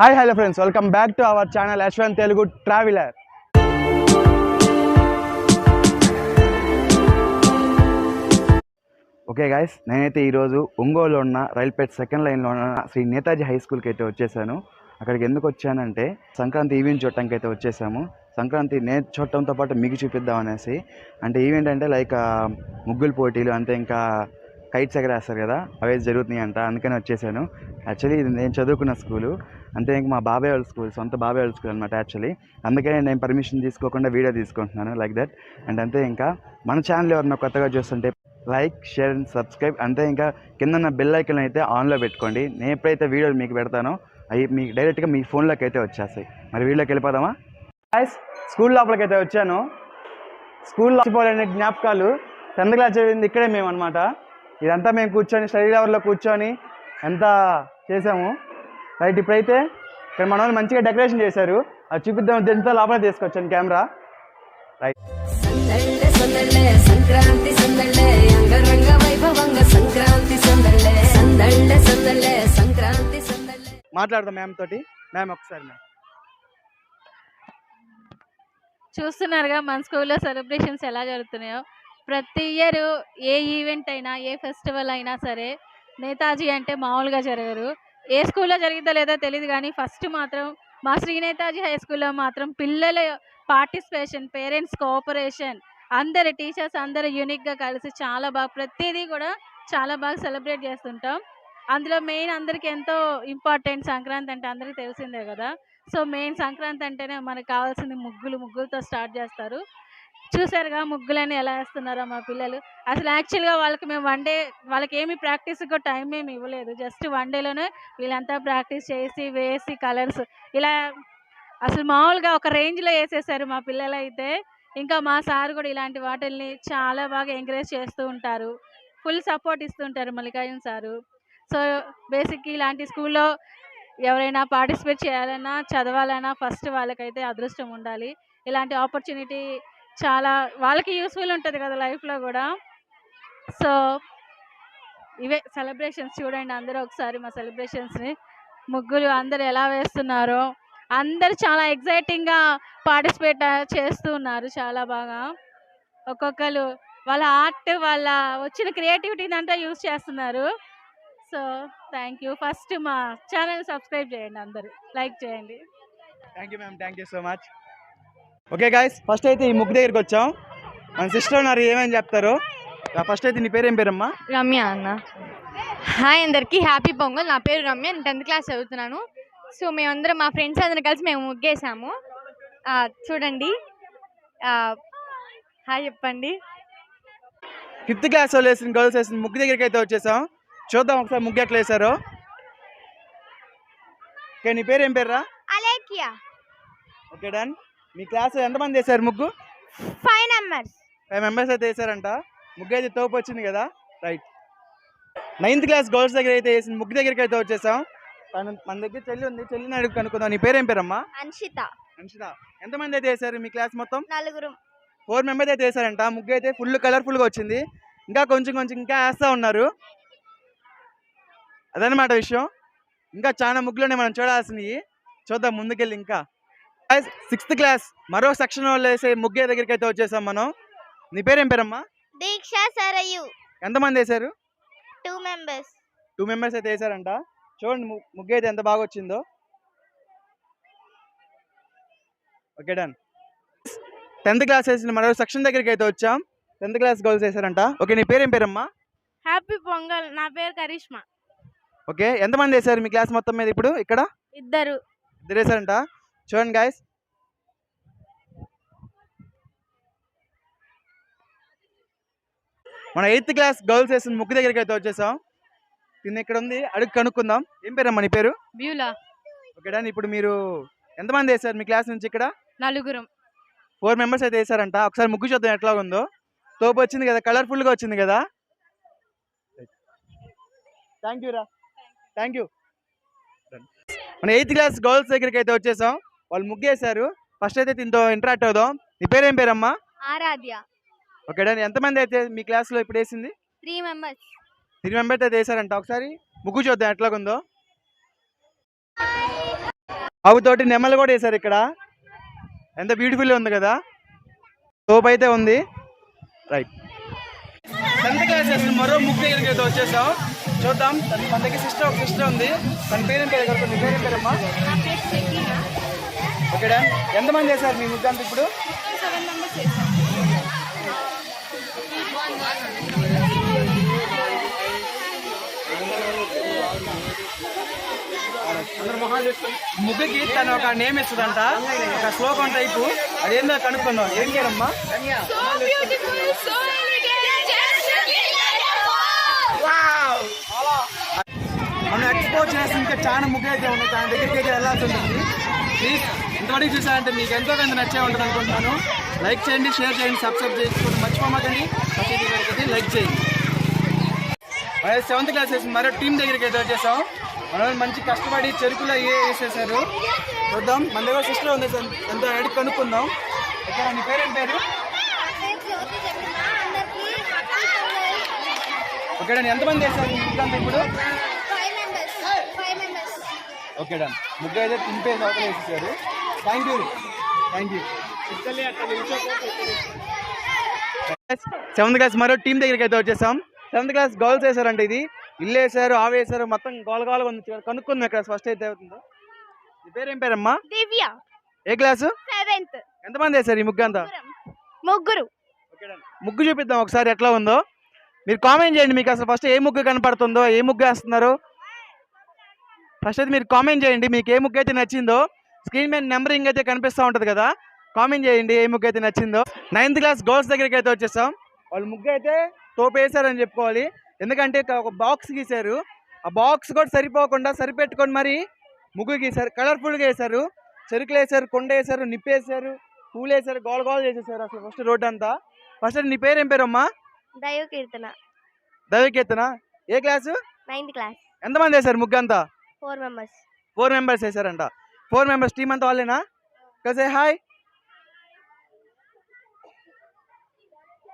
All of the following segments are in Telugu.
Hi hello friends welcome back to our channel Yashwanth Telugu traveller okay guys నేనైతే ఈరోజు ఒంగోలు ఉన్న రైల్పేట్ సెకండ్ లైన్లో ఉన్న శ్రీ నేతాజీ హై స్కూల్కి అయితే వచ్చేసాను. అక్కడికి ఎందుకు వచ్చానంటే సంక్రాంతి ఈవెంట్ చూడటానికి అయితే వచ్చేసాము. సంక్రాంతి నేను చూడటంతో పాటు మీకు చూపిద్దాం అనేసి. అంటే ఈవెంట్ అంటే లైక్ ముగ్గుల పోటీలు అంతే ఇంకా కైట్స్ ఎగరేస్తారు కదా అవే జరుగుతున్నాయి అంట అందుకని వచ్చేసాను. యాక్చువల్లీ ఇది నేను చదువుకున్న స్కూలు అంతే ఇంక మా బాబాయ్ వాళ్ళ స్కూల్ సొంత బాబాయ్ వాళ్ళ స్కూల్ అనమాట యాక్చువల్లీ అందుకనే నేను పర్మిషన్ తీసుకోకుండా వీడియో తీసుకుంటున్నాను లైక్ దట్ అండ్ అంతే ఇంకా మన ఛానల్ ఎవరన్నా కొత్తగా చూస్తుంటే లైక్ షేర్ అండ్ సబ్స్క్రైబ్ అంతే ఇంకా కింద బిల్ బెల్ ఐకన్ అయితే ఆన్లో పెట్టుకోండి. నేను ఎప్పుడైతే వీడియోలు మీకు పెడతానో అవి మీకు డైరెక్ట్గా మీ ఫోన్లోకి అయితే వచ్చేస్తాయి. మరి వీడియోకి వెళ్ళిపోదామా? గాయస్ స్కూల్ లోపలికి అయితే వచ్చాను స్కూల్లో మర్చిపోలేని జ్ఞాపకాలు టెన్త్ క్లాస్ చదివింది ఇక్కడే మేము అనమాట ఇదంతా మేము కూర్చొని స్టడీ అవర్లో కూర్చొని ఎంత చేసాము. రైట్ ఇప్పుడైతే ఇక్కడ మన వాళ్ళు మంచిగా డెకరేషన్ చేశారు. అది చూపిద్దాం ఉద్దేశంతో లోపల తీసుకొచ్చాను కెమెరా. రైట్. సంక్రాంతి సందళ్ళే అంగరంగ వైభవంగ సంక్రాంతి సంక్రాంతి మాట్లాడదాం మ్యామ్ తోటి. మ్యామ్ ఒకసారి మ్యామ్ చూస్తున్నారుగా మన స్కూల్లో సెలబ్రేషన్స్ ఎలా జరుగుతున్నాయో. ప్రతి ఇయర్ ఏ ఈవెంట్ అయినా ఏ ఫెస్టివల్ అయినా సరే నేతాజీ అంటే మామూలుగా జరగరు. ఏ స్కూల్లో జరిగిందో లేదో తెలియదు కానీ ఫస్ట్ మాత్రం మా శ్రీ నేతాజీ హై స్కూల్లో మాత్రం పిల్లల పార్టిసిపేషన్ పేరెంట్స్ కోఆపరేషన్ అందరు టీచర్స్ అందరు యూనిక్గా కలిసి చాలా బాగా ప్రతిదీ కూడా చాలా బాగా సెలబ్రేట్ చేస్తుంటాం. అందులో మెయిన్ అందరికీ ఎంతో ఇంపార్టెంట్ సంక్రాంతి అంటే అందరికీ తెలిసిందే కదా. సో మెయిన్ సంక్రాంతి అంటేనే మనకు కావాల్సింది ముగ్గులు ముగ్గులతో స్టార్ట్ చేస్తారు. చూసారుగా ముగ్గులని ఎలా వేస్తున్నారో మా పిల్లలు. అసలు యాక్చువల్గా వాళ్ళకి మేము వన్ డే వాళ్ళకి ఏమి ప్రాక్టీస్ కూడా టైం ఏమి ఇవ్వలేదు. జస్ట్ వన్ డేలోనే వీళ్ళంతా ప్రాక్టీస్ చేసి వేసి కలర్స్ ఇలా అసలు మామూలుగా ఒక రేంజ్లో వేసేసారు మా పిల్లలు అయితే ఇంకా మా సార్ కూడా ఇలాంటి వాటిల్ని చాలా బాగా ఎంకరేజ్ చేస్తూ ఉంటారు. ఫుల్ సపోర్ట్ ఇస్తుంటారు మల్లికార్జున సారు. సో బేసిక్ ఇలాంటి స్కూల్లో ఎవరైనా పార్టిసిపేట్ చేయాలన్నా చదవాలన్నా ఫస్ట్ వాళ్ళకైతే అదృష్టం ఉండాలి. ఇలాంటి ఆపర్చునిటీ చాలా వాళ్ళకి యూస్ఫుల్ ఉంటుంది కదా లైఫ్లో కూడా. సో ఇవే సెలబ్రేషన్స్ చూడండి అందరూ ఒకసారి మా సెలబ్రేషన్స్ని. ముగ్గులు అందరు ఎలా వేస్తున్నారో అందరు చాలా ఎగ్జైటింగ్గా పార్టిసిపేట్ చేస్తూ ఉన్నారు చాలా బాగా. ఒక్కొక్కరు వాళ్ళ ఆర్ట్ వాళ్ళ వచ్చిన క్రియేటివిటీని అంతా యూస్ చేస్తున్నారు. So thank you. ఫస్ట్ మా ఛానల్ సబ్స్క్రైబ్ చేయండి అందరూ. లైక్ చేయండి. Thank you ma'am. Thank you so much. Okay guys first అయితే ఈ ముగ్గు దగ్గరికి వచ్చాం. మన సిస్టర్ ఉన్నారు ఏమేమి చెప్తారు. ఫస్ట్ అయితే నీ పేరు ఏం పేరమ్మా? రమ్య అన్న. హాయ్ అందరికీ హ్యాపీ పొంగల్. నా పేరు రమ్య నేను టెన్త్ క్లాస్ చదువుతున్నాను. సో మేమందరం మా ఫ్రెండ్స్ అందరం కలిసి మేము ముగ్గేసాము. ఆ, చూడండి. ఆ, హాయ్ చెప్పండి. ఫిఫ్త్ క్లాస్ వాళ్ళు వేసిన గర్ల్స్ వేసిన ముగ్గు దగ్గరికి అయితే వచ్చేసాం. చూద్దాం ఒకసారి ముగ్గు ఎట్లా వేసారో ఓకే నీ పేరు ఏం పేరురా? అలేకియా ఓకే డన్ మీ క్లాస్ ఎంతమంది వేసారు ముగ్గు? ఫైవ్ నెంబర్స్ ఫైవ్ మెంబర్స్ అయితే వేసారంట ముగ్గు అయితే తోపు వచ్చింది కదా? రైట్ నైన్త్ క్లాస్ గర్ల్స్ దగ్గర అయితే వేసిన ముగ్గు దగ్గరికి అయితే వచ్చేసాం. తను మన దగ్గర చెల్లి ఉంది. చెల్లిని అడుగు కనుక్కుందాం. నీ పేరు ఏం పేరమ్మా? అన్షిత అంశిత ఎంతమంది అయితే వేసారు మీ క్లాస్ మొత్తం? నలుగురు. ఫోర్ మెంబర్స్ అయితే వేసారంట ముగ్గు అయితే ఫుల్ కలర్ఫుల్గా వచ్చింది. ఇంకా కొంచెం కొంచెం ఇంకా వేస్తూ ఉన్నారు. అదనమాట విషయం. ఇంకా చాలా ముగ్గులోనే మనం చూడాల్సినవి. చూద్దాం ముందుకెళ్ళి ఇంకా. సిక్స్త్ క్లాస్ మరో సెక్షన్ వాళ్ళు వేసే ముగ్గే దగ్గరికి అయితే వచ్చేసాం మనం. నీ పేరేం పేరమ్మా? దీక్ష సరయు ఎంతమంది వేశారు? టూ మెంబర్స్ టూ మెంబర్స్ అయితే వేసారంట చూడండి ముగ్గు అయితే ఎంత బాగా వచ్చిందో. ఓకే డన్ టెన్త్ క్లాస్ వేసిన మరో సెక్షన్ దగ్గరికి అయితే వచ్చాం. టెన్త్ క్లాస్ గర్ల్స్ వేసారంట ఓకే నీ పేరేం పేరమ్మా? హ్యాపీ పొంగల్ నా పేరు కరిష్మా. ఓకే ఎంతమంది వేసారు మీ క్లాస్ మొత్తం మీద ఇప్పుడు ఇక్కడ? ఇద్దరు. ఇద్దరు వేసారంట చూడండి గాయస్ మన ఎయిత్ క్లాస్ గర్ల్స్ వేసిన ముగ్గు దగ్గరికి అయితే వచ్చేసాం. తిన్న ఇక్కడ ఉంది అడుగు కనుక్కుందాం. ఏం పేరమ్మా నీ పేరు? బ్యూలా ఇప్పుడు మీరు ఎంతమంది వేసారు మీ క్లాస్ నుంచి ఇక్కడ? నలుగురం. ఫోర్ మెంబర్స్ అయితే వేసారంట ఒకసారి ముగ్గు చూద్దాం ఎట్లా ఉందో తోపు వచ్చింది కదా కలర్ఫుల్గా వచ్చింది కదా. థ్యాంక్ యూ రా. థ్యాంక్ యూ మన ఎయిత్ క్లాస్ గర్ల్స్ దగ్గరికి అయితే వచ్చేసాం. వాళ్ళు ముగ్గేశారు. ఫస్ట్ అయితే దీంతో ఇంటరాక్ట్ అవుదాం. నీ పేరేం పేరమ్మా? ఆరాధ్య. ఓకే డన్ ఎంతమంది అయితే మీ క్లాస్లో ఇప్పుడు వేసింది? త్రీ మెంబర్స్ త్రీ మెంబర్స్ అయితే వేసారంట. ఒకసారి ముగ్గు చూద్దాం ఎట్లాగుందో. ఆవుతోటి నెమ్మలు కూడా వేశారు ఇక్కడ. ఎంత బ్యూటిఫుల్ ఉంది కదా. సోప్ అయితే ఉంది. రైట్ టెన్త్ క్లాస్ చేసిన మరో ముగ్గు దగ్గరికి అయితే వచ్చేసాం. చూద్దాం. తన- దగ్గర సిస్టర్ ఒక సిస్టర్ ఉంది. తన పేరేం పేరేం? పేరమ్మా? ఓకేడా? ఎంతమంది చేశారు మీ ముగ్గు ఇప్పుడు? ముగ్గుకి తను ఒక నేమ్ ఇస్తుందంట. ఒక శ్లోకం టైపు అదేందో కనుక్కుందాం. ఏం చేయాలమ్మా మనం ఎక్స్పోజ్ చేసిన ఇంకా చాలా ముగ్గు అయితే ఉన్నాయి. దాని దగ్గరికి అయితే వెళ్ళాల్సి ఉంటుంది. ప్లీజ్ ఇంతవరకు చూసారంటే మీకు ఎంతో కొంత నచ్చే ఉంటుంది అనుకుంటున్నాను. లైక్ చేయండి షేర్ చేయండి సబ్స్క్రైబ్ చేసుకోండి మర్చిపోమాకండి. ప్రతి అయితే లైక్ చేయండి. మన సెవెంత్ క్లాస్ వేసి మరో టీం దగ్గరికి అయితే వచ్చేసాం. మనం మంచి కష్టపడి చెరుకులో ఏ వేసేసారు? చూద్దాం. మన దగ్గర సిస్టర్ ఉంది సార్. ఎంతో అడిగి కనుక్కుందాం. ఇక్కడ నీ పేరేం పేరు? Okay done. ఎంతమంది వేసారు ఇంకంతా ఇప్పుడు? Okay done. ముగ్గు అయితే తింపేసి అవతల వేసేసారు. Thank you thank you seventh class మరో టీం దగ్గరికి అయితే వచ్చేసాం. సెవెంత్ క్లాస్ గర్ల్స్ వేసారంటే ఇది. ఇల్లు వేసారు ఆవు వేసారు మొత్తం గోల గోలగా ఉంది. కనుక్కుందాం ఇక్కడ ఫస్ట్ అయితే అవుతుందో. నీ పేరేం పేరమ్మా? దివ్య. ఏ క్లాసు సెవెంత్ ఎంతమంది వేసారు ఈ ముగ్గు అంతా ముగ్గురు. ముగ్గు చూపిద్దాం ఒకసారి ఎట్లా ఉందో. మీరు కామెంట్ చేయండి మీకు అసలు ఫస్ట్ ఏ ముగ్గు కనపడుతుందో ఏ ముగ్గు వేస్తున్నారు? ఫస్ట్ అయితే మీరు కామెంట్ చేయండి మీకు ఏ ముగ్గు అయితే నచ్చిందో. స్క్రీన్ మీద నెంబరింగ్ అయితే కనిపిస్తూ ఉంటుంది కదా? కామెంట్ చేయండి ఏ ముగ్గు అయితే నచ్చిందో. నైన్త్ క్లాస్ గర్ల్స్ దగ్గరికి అయితే వచ్చేసాం. వాళ్ళు ముగ్గు అయితే తోపు వేసారని చెప్పుకోవాలి. ఎందుకంటే ఒక బాక్స్ గీశారు. ఆ బాక్స్ కూడా సరిపోకుండా సరిపెట్టుకొని మరి ముగ్గు గీశారు. కలర్ఫుల్గా వేశారు. చెరుకులు వేశారు కొండ వేశారు నిప్పు వేశారు పూలు వేశారు గోల గోల చేసేసారు అసలు ఫస్ట్ రోడ్ అంతా. ఫస్ట్ నీ పేరు ఏం పేరు అమ్మా దైవ కీర్తన దైవకీర్తన? ఏ క్లాసు నైన్త్ క్లాస్ ఎంతమంది వేశారు ముగ్గు అంతా? ఫోర్ మెంబర్స్ ఫోర్ మెంబర్స్ వేశారంట. ఫోర్ మెంబర్స్ టీం అంతా వాళ్ళేనా? కసే హాయ్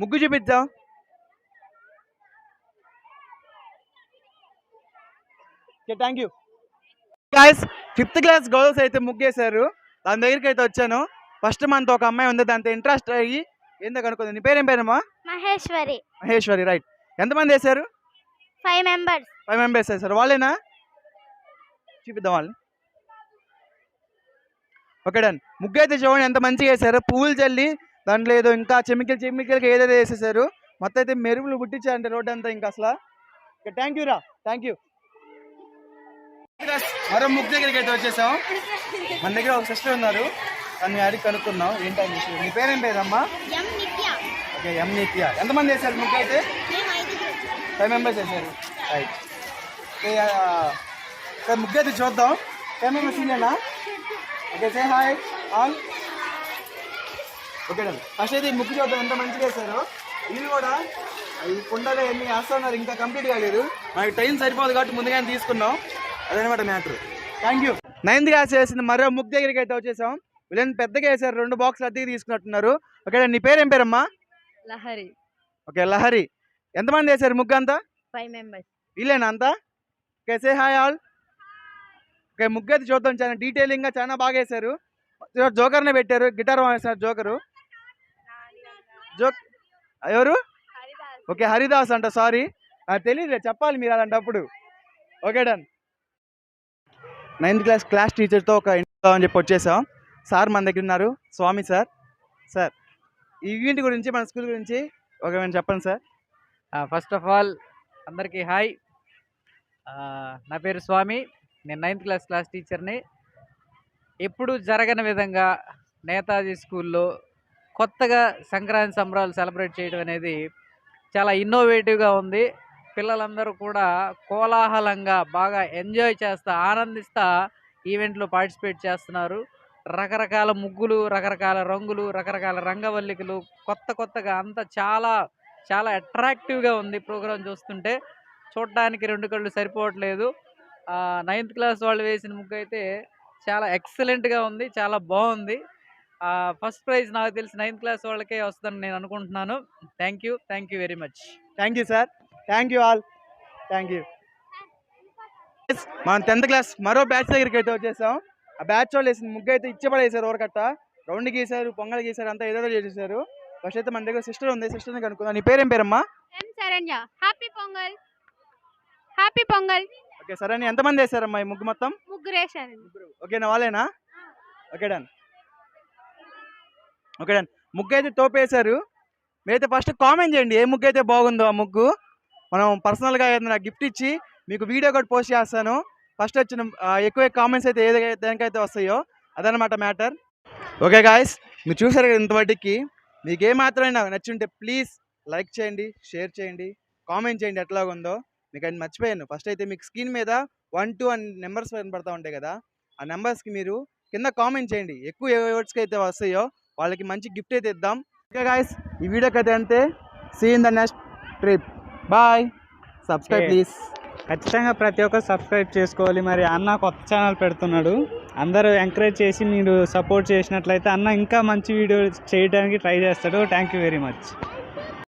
ముగ్గు చూపిద్దాం. Okay thank you guys fifth class girls అయితే ముగ్గేశారు. దాని దగ్గరికి అయితే వచ్చాను. ఫస్ట్ మనతో ఒక అమ్మాయి ఉంది దాంతో ఇంట్రెస్ట్ అయ్యి ఏందో కనుక్కుంది. నీ పేరేం పేరమ్మా? మహేశ్వరి. మహేశ్వరి రైట్ ఎంతమంది వేశారు? ఫైవ్ మెంబర్స్ ఫైవ్ మెంబర్స్ వేశారు. వాళ్ళేనా? చూపిద్దాం వాళ్ళని. Okay done. ముగ్గు అయితే చూడండి ఎంత మంచిగా వేశారు పువ్వులు చల్లి దాంట్లో ఏదో ఇంకా చెమికల్ చెమికల్గా ఏదైతే వేసేసారు. మొత్తం అయితే మెరుగులు పుట్టించారంటే రోడ్ అంతా ఇంకా అసలు. థ్యాంక్ యూ రా. థ్యాంక్ యూ మరో ముగ్గు దగ్గరికి అయితే వచ్చేసాం. మన దగ్గర ఒక సిస్టర్ ఉన్నారు. తను అడిగి కనుక్కున్నాం ఏంటని విషయం నీ పేరేం పేరమ్మా? ఓకే ఎం నిత్య. ఎంతమంది వేశారు ముగ్గు అయితే? ఫైవ్ మెంబర్స్ వేశారు రైట్ సార్ ముగ్గు అయితే చూద్దాం. Five members ఇల్లేనా okay say hi all okay done first అయితే ఈ ముగ్గు చూద్దాం ఎంత మంచిగా వేశారు ఇల్లు కూడా ఈ కుండలు ఎన్ని వేస్తున్నారు ఇంకా కంప్లీట్ కాలేదు మనకి టైం సరిపోదు కాబట్టి ముందుగానే తీసుకున్నాం అదనమాట matter. Thank you ninth class వేసింది మరో ముగ్గు దగ్గరికి అయితే వచ్చేసాం. వీళ్ళని పెద్దగా వేశారు రెండు బాక్సులు అద్దెకి తీసుకున్నట్టున్నారు. ఓకే నీ పేరేం పేరమ్మా? లహరి. ఓకే లహరి. ఎంతమంది వేశారు ముగ్గు అంతా? ఫైవ్ మెంబర్స్ వీళ్ళేనా అంతా? Okay say hi all okay ముగ్గైతే చూద్దాం చాలా డీటెయిలింగ్గా చాలా బాగా వేశారు. జోకర్నే పెట్టారు. గిటార్ వేస్తున్నారు జోకరు. జోక్ ఎవరు? ఓకే హరిదాస్ అంట సారీ. నాకు తెలియదు చెప్పాలి మీరు అలాంటప్పుడు. Okay done. Ninth class class టీచర్తో ఒక ఇంట్లో అని చెప్పి వచ్చేసాం. సార్ మన దగ్గర ఉన్నారు. స్వామి సార్. సార్ ఈవెంట్ గురించి మన స్కూల్ గురించి ఒక చెప్పండి సార్. ఫస్ట్ ఆఫ్ ఆల్ అందరికీ హాయ్. నా పేరు స్వామి. నేను నైన్త్ క్లాస్ క్లాస్ టీచర్ని ఎప్పుడు జరగని విధంగా నేతాజీ స్కూల్లో కొత్తగా సంక్రాంతి సంబరాలు సెలబ్రేట్ చేయడం అనేది చాలా ఇన్నోవేటివ్గా ఉంది. పిల్లలందరూ కూడా కోలాహలంగా బాగా ఎంజాయ్ చేస్తా ఆనందిస్తూ ఈవెంట్లో పార్టిసిపేట్ చేస్తున్నారు. రకరకాల ముగ్గులు రకరకాల రంగులు రకరకాల రంగవల్లికలు కొత్త కొత్తగా అంతా చాలా చాలా అట్రాక్టివ్గా ఉంది. ప్రోగ్రాం చూస్తుంటే చూడడానికి రెండు కళ్ళు సరిపోవట్లేదు. నైన్త్ క్లాస్ వాళ్ళు వేసిన ముగ్గు అయితే చాలా ఎక్సలెంట్గా ఉంది చాలా బాగుంది. ఫస్ట్ ప్రైజ్ నాకు తెలిసి నైన్త్ క్లాస్ వాళ్ళకే వస్తుందని నేను అనుకుంటున్నాను. Thank you thank you very much thank you sir thank you all thank you మనం టెన్త్ క్లాస్ మరో బ్యాచ్ దగ్గరికి అయితే వచ్చేసాం. ఆ బ్యాచ్ వాళ్ళు వేసిన ముగ్గు అయితే ఇచ్చి పడేసారు ఓరకట్ట రౌండ్ గీసారు పొంగల్ గీసారు అంతా ఏదో చేసేసారు ఫస్ట్ అయితే మన దగ్గర సిస్టర్ ఉంది సిస్టర్ని కనుక్కుందాం. నీ పేరేం పేరమ్మా? Happy Pongal. Happy Pongal. Okay సరే అని ఎంతమంది వేసారమ్మా ఈ ముగ్గు మొత్తం? ముగ్గురేశారండి ఓకేనా వాళ్ళేనా? Okay done. Okay done. ముగ్గు అయితే తోపేశారు. మీరైతే ఫస్ట్ కామెంట్ చేయండి ఏ ముగ్గు అయితే బాగుందో ఆ ముగ్గు. మనం పర్సనల్గా ఏదైనా గిఫ్ట్ ఇచ్చి మీకు వీడియో కూడా పోస్ట్ చేస్తాను. ఫస్ట్ వచ్చిన ఎక్కువ కామెంట్స్ అయితే ఏదైతే దేనికైతే వస్తాయో అదనమాట మ్యాటర్. Okay guys. మీరు చూసారు కదా ఇంతవరకు. మీకు ఏ మాత్రమైనా నచ్చుంటే ప్లీజ్ లైక్ చేయండి షేర్ చేయండి కామెంట్ చేయండి ఎట్లా ఉందో మీకు అది మర్చిపోయాను. ఫస్ట్ అయితే మీకు స్క్రీన్ మీద వన్ టూ అని నెంబర్స్ కనపడతా ఉంటాయి కదా ఆ నెంబర్స్కి మీరు కింద కామెంట్ చేయండి. ఎక్కువ ఏ వర్డ్స్కి అయితే వస్తాయో వాళ్ళకి మంచి గిఫ్ట్ అయితే ఇద్దాం. ఓకే గాయస్ ఈ వీడియోకి అయితే అంతే see in the next trip. Bye. Subscribe. Please. ఖచ్చితంగా ప్రతి ఒక్కరు సబ్స్క్రైబ్ చేసుకోవాలి. మరి అన్న కొత్త ఛానల్ పెడుతున్నాడు. అందరూ ఎంకరేజ్ చేసి మీరు సపోర్ట్ చేసినట్లయితే అన్న ఇంకా మంచి వీడియో చేయడానికి ట్రై చేస్తాడు. Thank you very much.